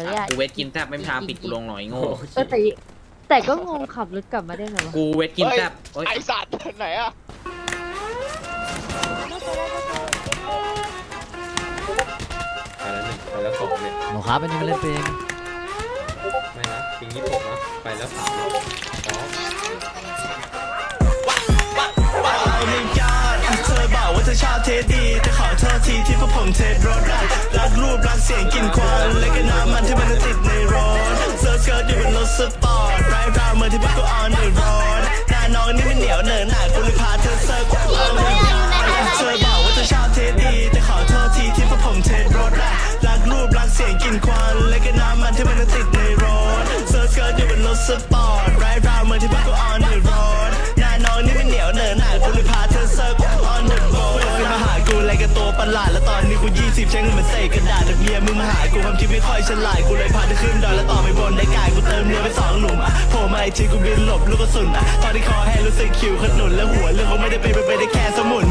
มาเนี่ยกูเวทกินแทบไม่มีทางปิดกูลงหน่อยโง่เออแต่แต่ก็งงขับรถกลับมาได้ไงวะกูเวทกินแทบเอ้ยไอสัตว์ไหนอะไปแล้วหนึ่งไปแล้วสองเนี่ยหนูครับอันนี้มันเล่นเพลงไม่นะปิงยี่สิบหกนะไปแล้วสามสองเธอบอกว่าเธอชอบเทสดีแต่ขอโทษทีที่พวกผมเทสรถ สปอร์ตไรราวเมื่อที่พวกกูออนเดอะรถหน้าน้องนี่มันเหนียวเหนอะหนากูเลยพาเธอเซิร์ฟออนเดอะรถขึ้นมาหากูอะไรกับตัวประหลาด แล้วตอนนี้กูยี่สิบใช้เงินเหมือนเศษกระดาษแต่เมียมึงมาหากูความคิดไม่ค่อยฉลาดกูเลยพาเธอขึ้นดอยแล้วต่อไปบนได้กายกูเติมเรือไปสองหลุมอะโผล่มาอีกทีกูบินหลบลูกกระสุนอะตอนที่คอแห้งรู้สึกคิวขนุนแล้วหัวเรื่องคงไม่ได้เป็นไปได้แค่สมุน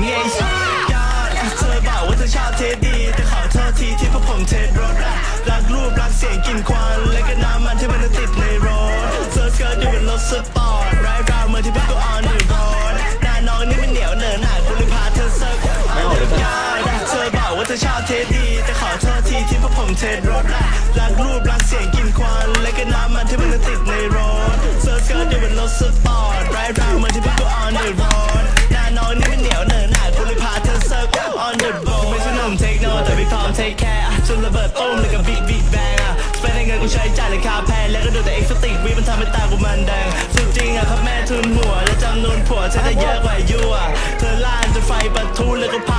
ถอะรักรูปรักเสียงกินควัน และก็น้ำมันที่มันติดในรถเซิร์ฟเกิร์ตอยู่บนรถสปอร์ตไรราวเมื่อที่พวกกูออนเดอะรถหน้าน้องนี่มันเหนียวเหนอะหนากูเลยพาเธอเซิร์ฟ on the road ไม่ใช่หนุ่มเทคโนแต่พี่พร้อมเทคแคร์จนระเบิดตุ้มเลยกับบิ๊กบิ๊กแบงอะสเปนเงินกูใช้จ่ายราคาแพงแล้วก็ดูแต่เอ็กซ์ติกวีมันทำให้ตากูมันแดงสุดจริงอะครับแม่ทุนหัวและจำนวนผัวฉันจะเยอะกว่ายั่วเธอล่านจนไฟปะทุแล้วก็พา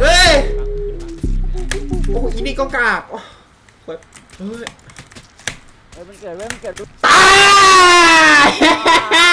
เอ้ย โอ้ยอีนี่ก็กากโอ้ยเฮ้ยเฮ้ยมันเกิดเว้ยมันเกิด ตาย